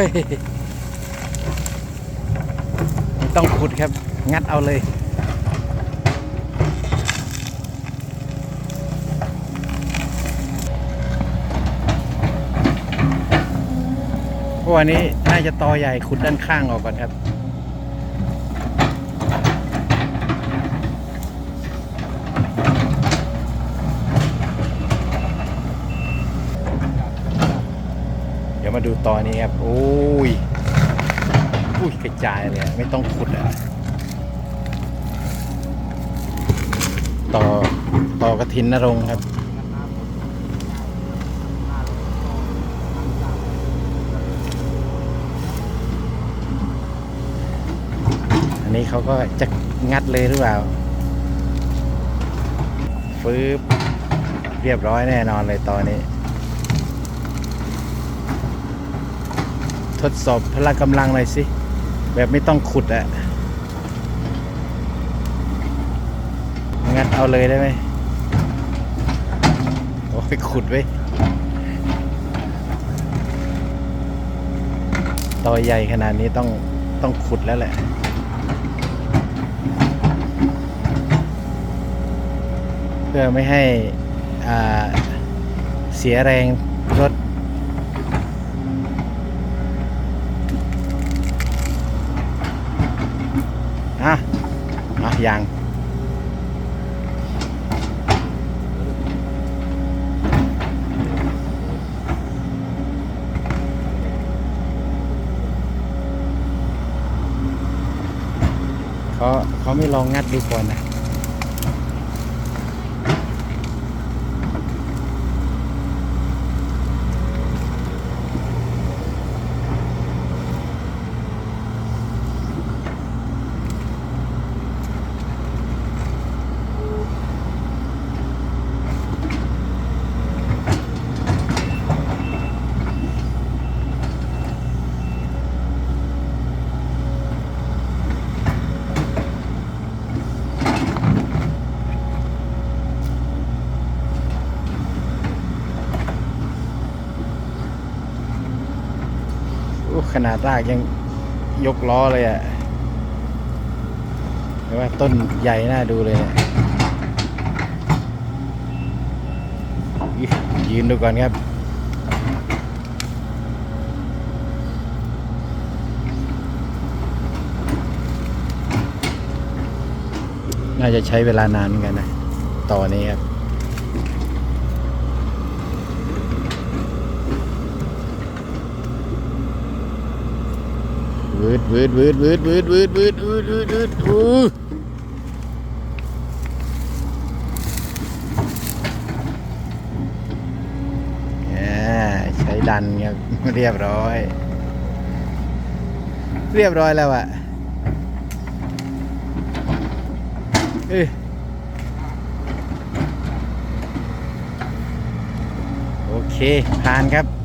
ย ไม่ต้องขุดครับ งัดเอาเลย วันนี้น่าจะตอใหญ่ขุดด้านข้างออกก่อนครับ ดี๋ยวมาดูตอนนี้ครับโอ้ยอุ้ยกระจายเลยไม่ต้องขุดอะต่อต่อกระถินนรงค์ครับอันนี้เขาก็จะงัดเลยหรือเปล่าฟืบเรียบร้อยแน่นอนเลยตอนนี้ ทดสอบพละกำลังหน่อยสิ แบบไม่ต้องขุดอะงัดเอาเลยได้ไหมโอ้ยขุดไว้ยตอใหญ่ขนาดนี้ต้องต้องขุดแล้วแหละเพื่อไม่ให้เสียแรงรถ อะอะยางเขาเขาไม่ลองงัดดูก่อนนะ ขนาดรากยังยกล้อเลยอะ่ะเห็นว่าต้นใหญ่น่าดูเลยยยืนดูก่อนครับน่าจะใช้เวลานานเหมือนกันนะ ต่อนี้ครับ ดวืดวืดวืดวืดวืดวืดวืดวืดวืดวืดอู้อ่าใช้ดันครับเรียบร้อย เรียบร้อยแล้วอะเอ้โอเคผ่านครับ